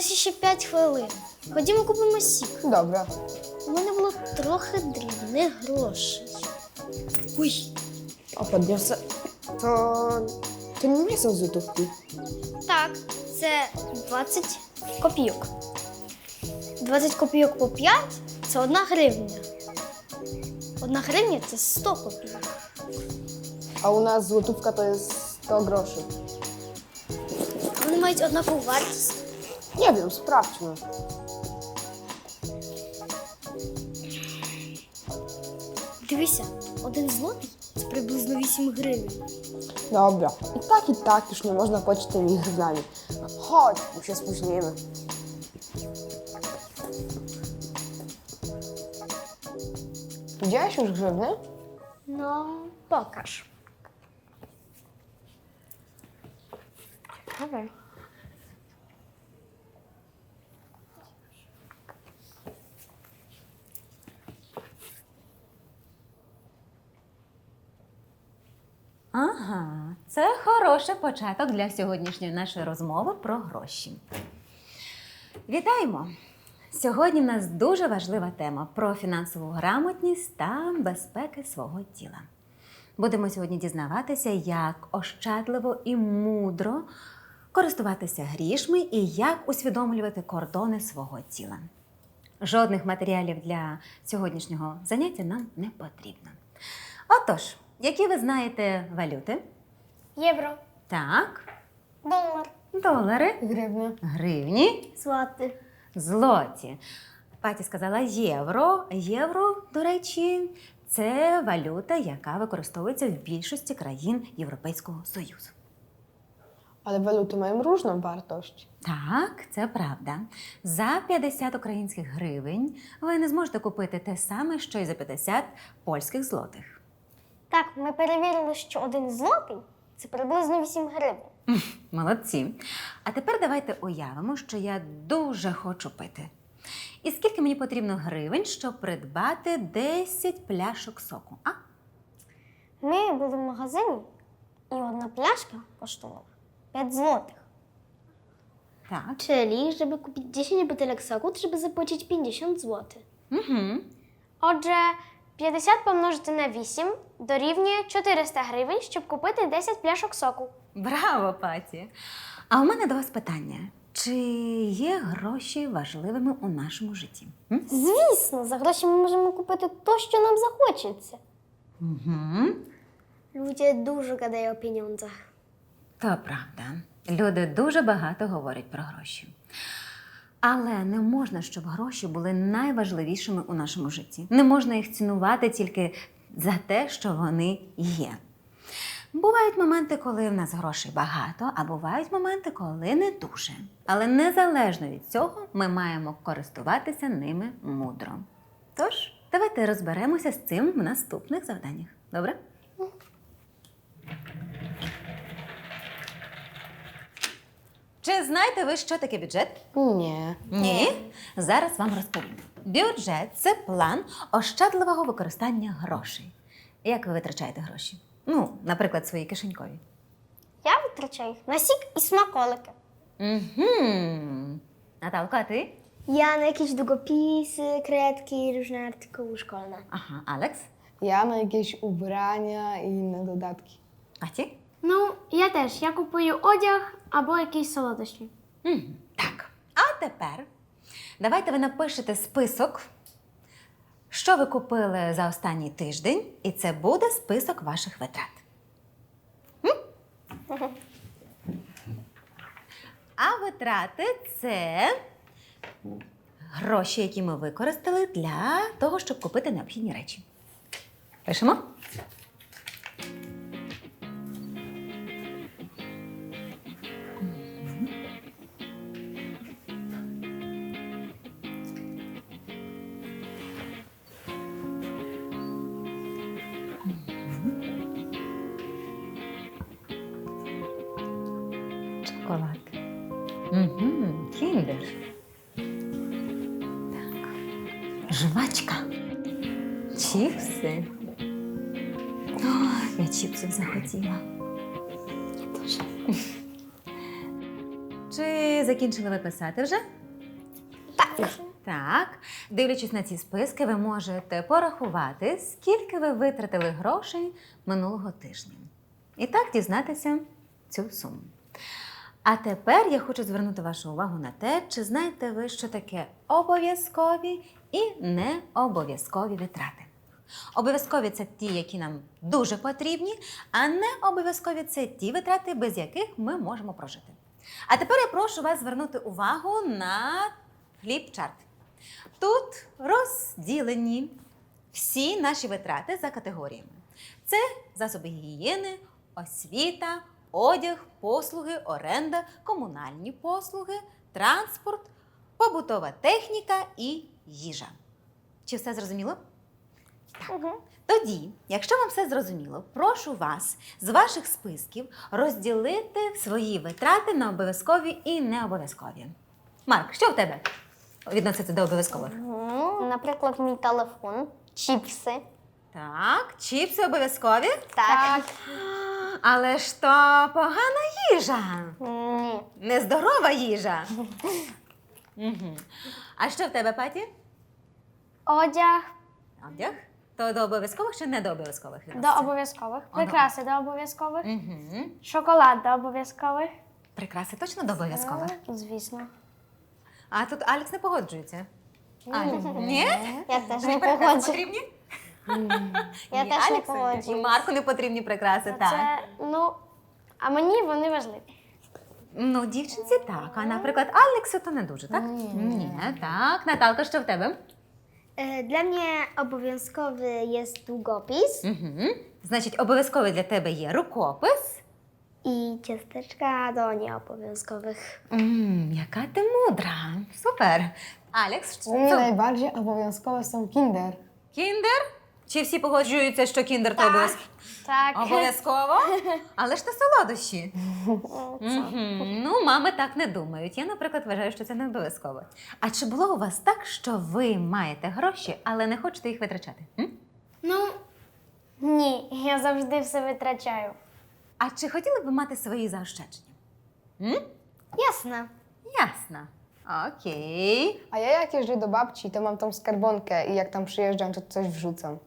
ще 5 хвилин. Ходімо купимо сік. Добре. У мене було трохи дрібних грошей. Ой, А поднявся. То ти не місяць зутовки. так, це 20 копійок. 20 копійок по 5 це одна гривня. Одна гривня це 100 копійок. А у нас злотувка то є 100 грошей. Вони мають однакову вартість. Nie wiem, sprawdźmy. Дивися, один злотий це приблизно 8 гривень. Dobra. I tak, i tak już nie można płacić tymi grywami. Chodź, bo się spóźnimy. Widziałeś już grzywny? No, pokaż. Dawaj. Ага, це хороший початок для сьогоднішньої нашої розмови про гроші. Вітаємо! Сьогодні в нас дуже важлива тема про фінансову грамотність та безпеки свого тіла. Будемо сьогодні дізнаватися, як ощадливо і мудро користуватися грішми і як усвідомлювати кордони свого тіла. Жодних матеріалів для сьогоднішнього заняття нам не потрібно. Отож, які ви знаєте валюти? Євро, Так, долар, долари, Grzywny. гривні, злоти. злоті. Паті сказала євро. Євро, до речі, це валюта, яка використовується в більшості країн Європейського Союзу. Ale waluty mają różną wartość. Так, це правда. За 50 українських гривень ви не зможете купити те саме, що й за 50 польських злотих. Так, ми перевірили, що один злотий це приблизно 8 гривень. Молодці. А тепер давайте уявимо, що я дуже хочу пити. І скільки мені потрібно гривень, щоб придбати 10 пляшок соку? А? Ми були в магазині, і одна пляшка коштувала 5 злотих. Так. Czyli, żeby kupić 10 butelek soku, trzeba zapłacić 50 zł. Угу. Отже, 50 помножити на 8 дорівнює 400 гривень, щоб купити 10 пляшок соку. Браво, Паті! А у мене до вас питання: чи є гроші важливими у нашому житті? М? Звісно, за гроші ми можемо купити то, що нам захочеться. Угу. Ludzie dużo gadają o pieniądzach. То правда. Люди дуже багато говорять про гроші. Але не можна, щоб гроші були найважливішими у нашому житті. Не можна їх цінувати тільки за те, що вони є. Бувають моменти, коли в нас грошей багато, а бувають моменти, коли не дуже. Але незалежно від цього, ми маємо користуватися ними мудро. Тож, давайте розберемося з цим в наступних завданнях. Добре? Чи знаєте ви, що таке бюджет? Nie. Ні. Зараз вам розповім. Бюджет це план ощадливого використання грошей. Як ви витрачаєте гроші? Ну, наприклад, свої кишенькові. Я витрачаю їх на сік і смаколики. Угу. Наталко, а ти? Ja na jakieś długopisy, kredki, różne artykuły szkolne. Ага, Алекс? Ja na jakieś ubrania i inne dodatki. Паті? Ну, я теж. Я купую одяг або якісь солодощі. Мгм, Так. А тепер давайте ви напишете список, що ви купили за останній тиждень, і це буде список ваших витрат. М? А витрати це гроші, які ми використали для того, щоб купити необхідні речі. Пишемо? Чіпсів. Я теж. Чи закінчили ви писати вже? грошей. Так, дивлячись на ці списки, ви можете порахувати, скільки ви витратили грошей минулого тижня. І так дізнатися цю суму. А тепер я хочу звернути вашу увагу на те, чи знаєте ви, що таке обов'язкові і необов'язкові витрати. Обов'язкові це ті, які нам дуже потрібні, а не обов'язкові це ті витрати, без яких ми можемо прожити. А тепер я прошу вас звернути увагу на фліп-чарт. Тут розділені всі наші витрати за категоріями: це засоби гігієни, освіта, одяг, послуги, оренда, комунальні послуги, транспорт, побутова техніка і їжа. Чи все зрозуміло? Угу. Тоді, якщо вам все зрозуміло, прошу вас з ваших списків розділити свої витрати на обов'язкові і необов'язкові. Марк, що в тебе відноситься до обов'язкових? Наприклад, мій телефон, чіпси. Так, чіпси обов'язкові. Так. Але ж то погана їжа, Ні. нездорова їжа. Мгм. А що в тебе, Паті? Одяг Одяг? То до обов'язкових чи не до обов'язкових? До обов'язкових. Прикраси до обов'язкових. Угу. Шоколад до обов'язкових. Прикраси точно до обов'язкових. Звісно. А тут Алекс не погоджується. Алекс, ні? Я теж Тобі не прикраси погоджу. потрібні? Я Ні, теж не Алексу, І. Марку не потрібні прикраси, так. Це, ну, а мені вони важливі. Ну, дівчинці так. А наприклад, Алексу то не дуже, так? Ні. Так. Наталка, що в тебе? E, Dla mnie obowiązkowy jest długopis Угу. Значить, обов'язковий для тебе є рукопис. i ciasteczka do nieobowiązkowych. Мм, яка ти мудра. Супер. Алекс, що У mnie це? najbardziej obowiązkowe są kinder. Кіндер? Чи всі погоджуються, що кіндер то обов'язково? Так. Обов'язково? Але ж це солодощі. Мгм. Ну, мами так не думають. Я, наприклад, вважаю, що це не обов'язково. А чи було у вас так, що ви маєте гроші, але не хочете їх витрачати? М? Ну, ні, я завжди все витрачаю. А чи хотіли б ви мати свої заощадження? М? Jasne. Ясно. Окей. A ja jak jeżdżę do babci, to mam tą skarbonkę i jak tam przyjeżdżam, to coś wrzucam.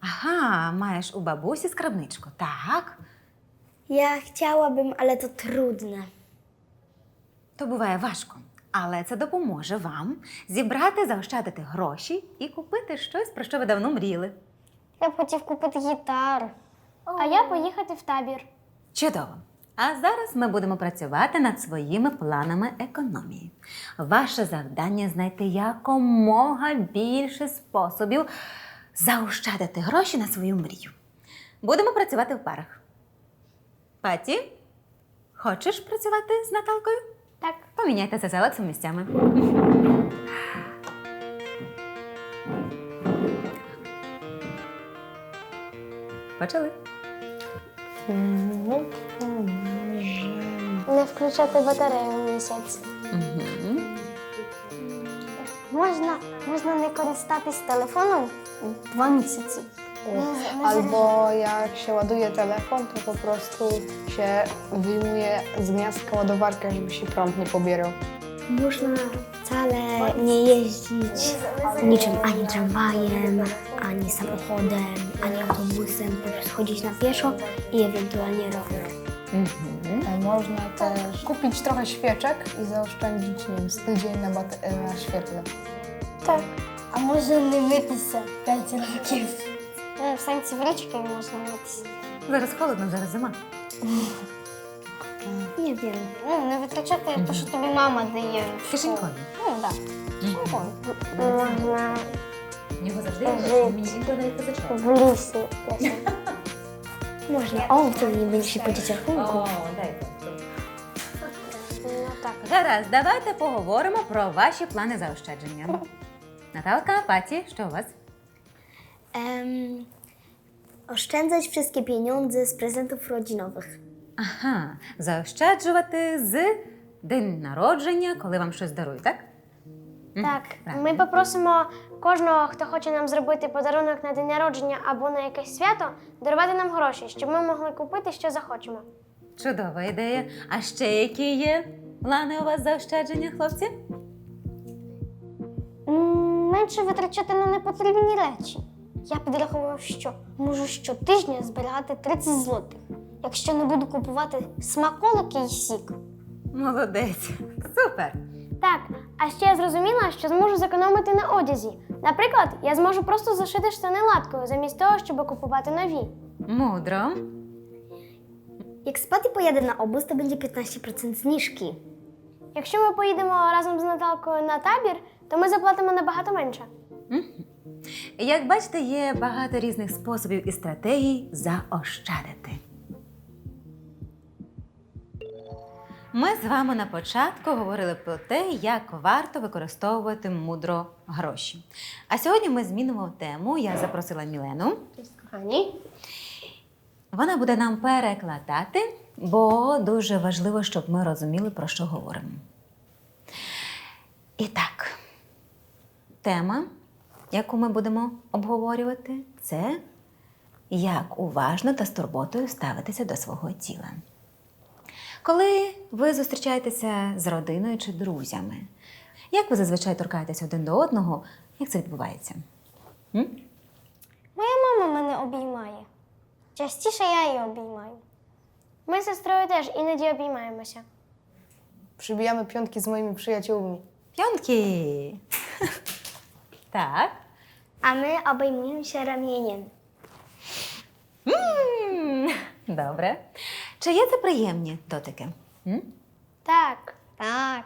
Ага, маєш у бабусі скарбничку. Так. Ja chciałabym, ale to trudne. То буває важко. Але це допоможе вам зібрати, заощадити гроші і купити щось, про що ви давно мріяли. Я б хотів купити гітару. А я поїхати в табір. Чудово! А зараз ми будемо працювати над своїми планами економії. Ваше завдання знайти якомога більше способів заощадити гроші на свою мрію. Будемо працювати в парах. Паті, хочеш працювати з Наталкою? Так. Поміняйтеся з Алексом місцями. Почали. Не включати батарею місяць. Угу. Можна, можна не користатись телефоном dwa miesiące. Albo jak się ładuje telefon, to po prostu się wyjmuje z miasta ładowarkę, żeby się prąd nie pobierał. Można wcale nie jeździć niczym ani tramwajem, ani samochodem, ani autobusem, po prostu chodzić na pieszo i ewentualnie rower. Mhm. Można też kupić trochę świeczek i zaoszczędzić, nie wiem, z tydzień na, bate- na świetle. Tak. A może nie mytися 5 років? В сенсі в можна митися. Зараз холодно, зараз зима. Не wiem. Ну, не витрачати те, що тобі мама дає. Кишенькові. Ну, так. Можна Його завжди Жити. мені інколи навіть позичає. в лісі. Можна. О, то не більше по. О, дайте. Ну так. Гаразд, давайте поговоримо про ваші плани заощадження. Наталка, Паті, що у вас? Em, oszczędzać wszystkie pieniądze z prezentów rodzinowych. Ага, заощаджувати з день народження, коли вам щось дарують, так? Мгм, Так, правильно. ми попросимо кожного, хто хоче нам зробити подарунок на день народження або на якесь свято, дарувати нам гроші, щоб ми могли купити, що захочемо. Чудова ідея. А ще які є плани у вас заощадження, хлопці? Менше витрачати на непотрібні речі. Я підрахував, що можу щотижня збирати 30 злотих, якщо не буду купувати смаколики і сік. Молодець. Супер. Так, а ще я зрозуміла, що зможу зекономити на одязі. Наприклад, я зможу просто зашити штани латкою, замість того, щоб купувати нові. Мудро. Jak Spati pojadę na obóz, to będzie 15% zniżki. Якщо ми поїдемо разом з Наталкою на табір, то ми заплатимо набагато менше. Як бачите, є багато різних способів і стратегій заощадити. Ми з вами на початку говорили про те, як варто використовувати мудро гроші. А сьогодні ми змінимо тему. Я запросила Мілену. Вона буде нам перекладати, бо дуже важливо, щоб ми розуміли, про що говоримо. І так, тема, яку ми будемо обговорювати, це як уважно та з турботою ставитися до свого тіла. Коли ви зустрічаєтеся з родиною чи друзями, як ви зазвичай торкаєтесь один до одного, як це відбувається? М? Моя мама мене обіймає. Частіше я її обіймаю. Ми з сестрою теж іноді обіймаємося. przybijamy piątki z moimi przyjaciółmi. П'янки. Так. A my obejmujemy się ramieniem. М, Добре. Чи є це приємні дотики? М? Так, Tak.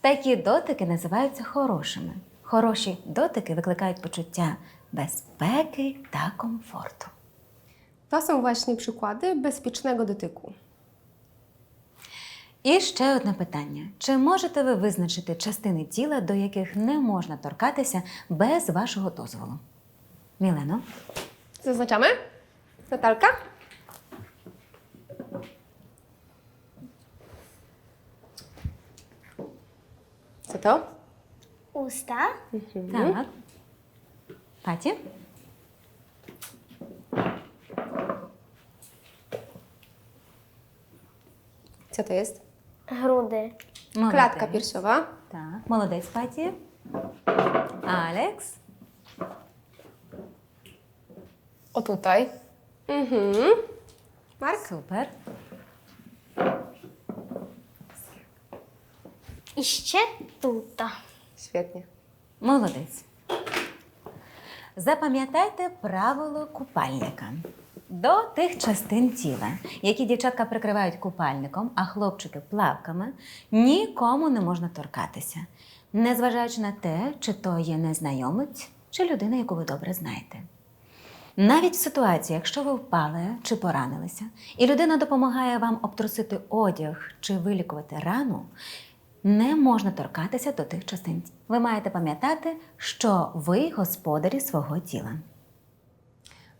Такі дотики називаються хорошими. Хороші дотики викликають почуття безпеки та комфорту. To są właśnie przykłady bezpiecznego dotyku. І ще одне питання: чи можете ви визначити частини тіла, до яких не можна торкатися без вашого дозволу? Мілено? Zaznaczamy? Natalka? Co to? Usta, Так. Паті? Co to jest? Груди. Молодець. piersiowa. Так, молодець, Паті. Алекс. O tutaj. Mhm. Mark? Супер. i ще тут. Świetnie. Молодець. Запам'ятайте правило купальника. До тих частин тіла, які дівчатка прикривають купальником, а хлопчики плавками, нікому не можна торкатися, незважаючи на те, чи то є незнайомець, чи людина, яку ви добре знаєте. Навіть в ситуації, якщо ви впали чи поранилися, і людина допомагає вам обтрусити одяг чи вилікувати рану, не можна торкатися до тих частин. Ви маєте пам'ятати, що ви господарі свого тіла.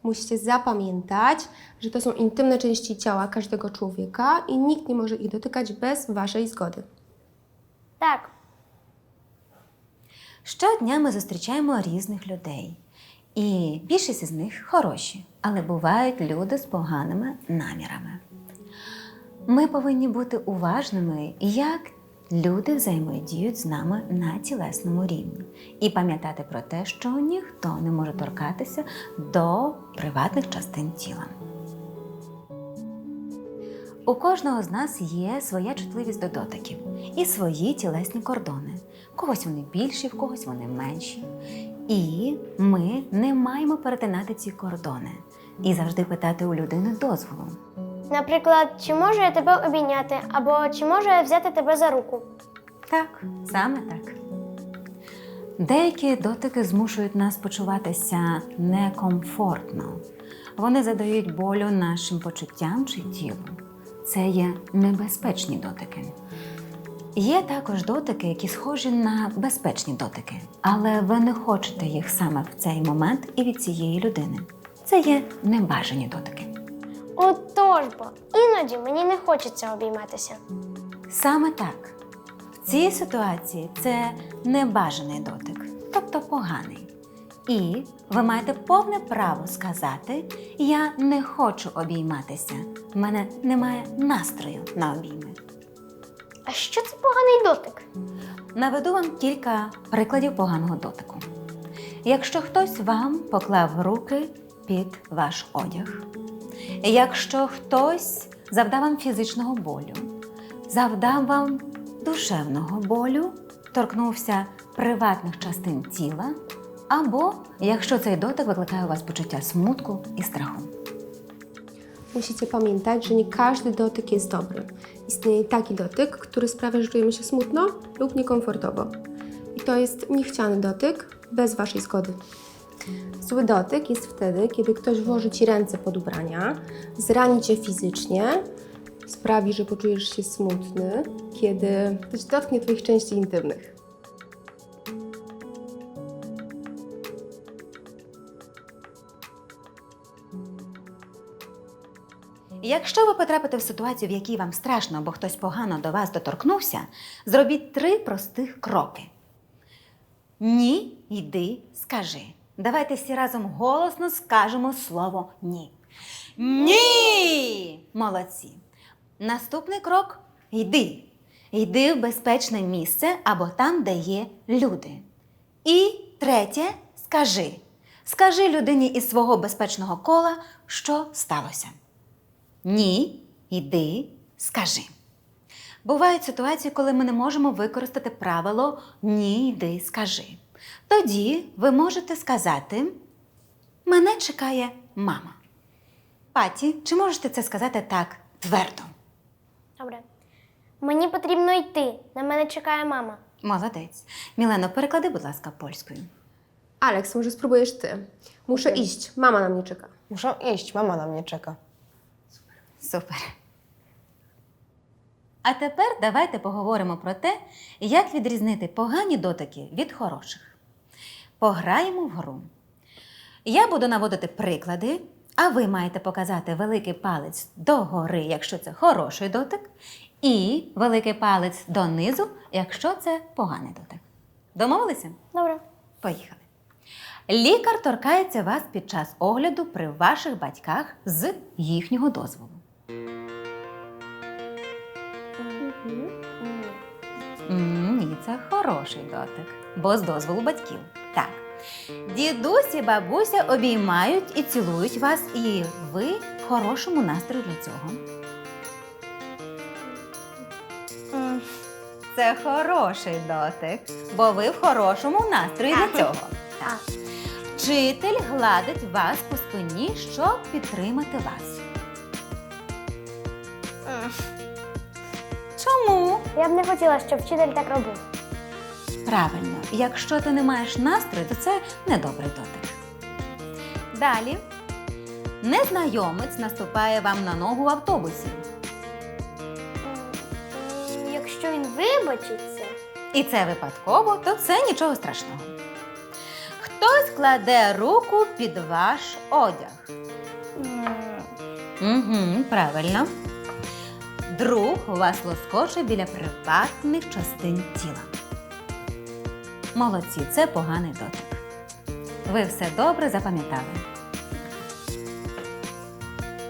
Musicie zapamiętać, że to są intymne części ciała każdego człowieka i nikt nie może ich dotykać bez Waszej zgody. Так, Щодня ми зустрічаємо різних людей, і більшість із них хороші, але бувають люди з поганими намірами. Ми повинні бути уважними, як люди взаємодіють з нами на тілесному рівні, і пам'ятати про те, що ніхто не може торкатися до приватних частин тіла. У кожного з нас є своя чутливість до дотиків і свої тілесні кордони. Когось вони більші, в когось вони менші. І ми не маємо перетинати ці кордони і завжди питати у людини дозволу. Наприклад, чи можу я тебе обійняти, або чи можу я взяти тебе за руку? Так, саме так. Деякі дотики змушують нас почуватися некомфортно. Вони задають болю нашим почуттям чи тілу. Це є небезпечні дотики. Є також дотики, які схожі на безпечні дотики, але ви не хочете їх саме в цей момент і від цієї людини. Це є небажані дотики. Отож бо, іноді мені не хочеться обійматися. Саме так. В цій ситуації це небажаний дотик, тобто поганий. І ви маєте повне право сказати: Я не хочу обійматися. В мене немає настрою на обійми. А що це поганий дотик? Наведу вам кілька прикладів поганого дотику. якщо хтось вам поклав руки під ваш одяг, якщо хтось завдав вам фізичного болю, завдав вам душевного болю, торкнувся приватних частин тіла, або якщо цей дотик викликає у вас почуття смутку і страху. Musicie pamiętać, że nie każdy dotyk jest dobry. Istnieje taki dotyk, który sprawia, że czujemy się smutno lub niekomfortowo. I to jest niechciany dotyk bez Waszej zgody. Zły dotyk jest wtedy, kiedy ktoś włoży Ci ręce pod ubrania, zrani Cię fizycznie, sprawi, że poczujesz się smutny, kiedy ktoś dotknie Twoich części intymnych. Якщо ви потрапите в ситуацію, в якій вам страшно, бо хтось погано до вас доторкнувся, зробіть три простих кроки. Ні, йди, скажи. Давайте всі разом голосно скажемо слово ні. Ні! Молодці. Наступний крок йди. Йди в безпечне місце або там, де є люди. І третє скажи. Скажи людині із свого безпечного кола, що сталося. Ні, йди, скажи. Бувають ситуації, коли ми не можемо використати правило ні, йди, скажи. Тоді ви можете сказати: Мене чекає мама. Паті, чи можете це сказати так твердо? Добре. Мені потрібно йти. На мене чекає мама. Молодець. Мілено, переклади, будь ласка, польською. Aleks, może spróbujesz Ty. Muszę iść, mama na mnie czeka. Muszę iść, mama na mnie czeka. Супер. А тепер давайте поговоримо про те, як відрізнити погані дотики від хороших. Пограємо в гру. Я буду наводити приклади, а ви маєте показати великий палець догори, якщо це хороший дотик, і великий палець донизу, якщо це поганий дотик. Домовилися? Добре. Поїхали. Лікар торкається вас під час огляду при ваших батьках з їхнього дозволу. Ні, це хороший дотик, бо з дозволу батьків. Так. Дідусь і бабуся обіймають і цілують вас, і ви в хорошому настрої для цього. Це хороший дотик, бо ви в хорошому настрої для цього. Так. Вчитель гладить вас по спині, щоб підтримати вас. Чому? Я б не хотіла, щоб вчитель так робив. Правильно, якщо ти не маєш настрою, то це недобрий дотик. Далі. Незнайомець наступає вам на ногу в автобусі. Якщо він вибачиться, І це випадково, то це нічого страшного. Хтось кладе руку під ваш одяг. Угу, правильно. Друг вас лоскоче біля приватних частин тіла. Молодці, це поганий дотик. Ви все добре запам'ятали.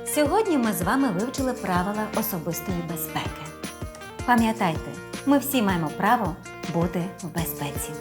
Сьогодні ми з вами вивчили правила особистої безпеки. Пам'ятайте, ми всі маємо право бути в безпеці.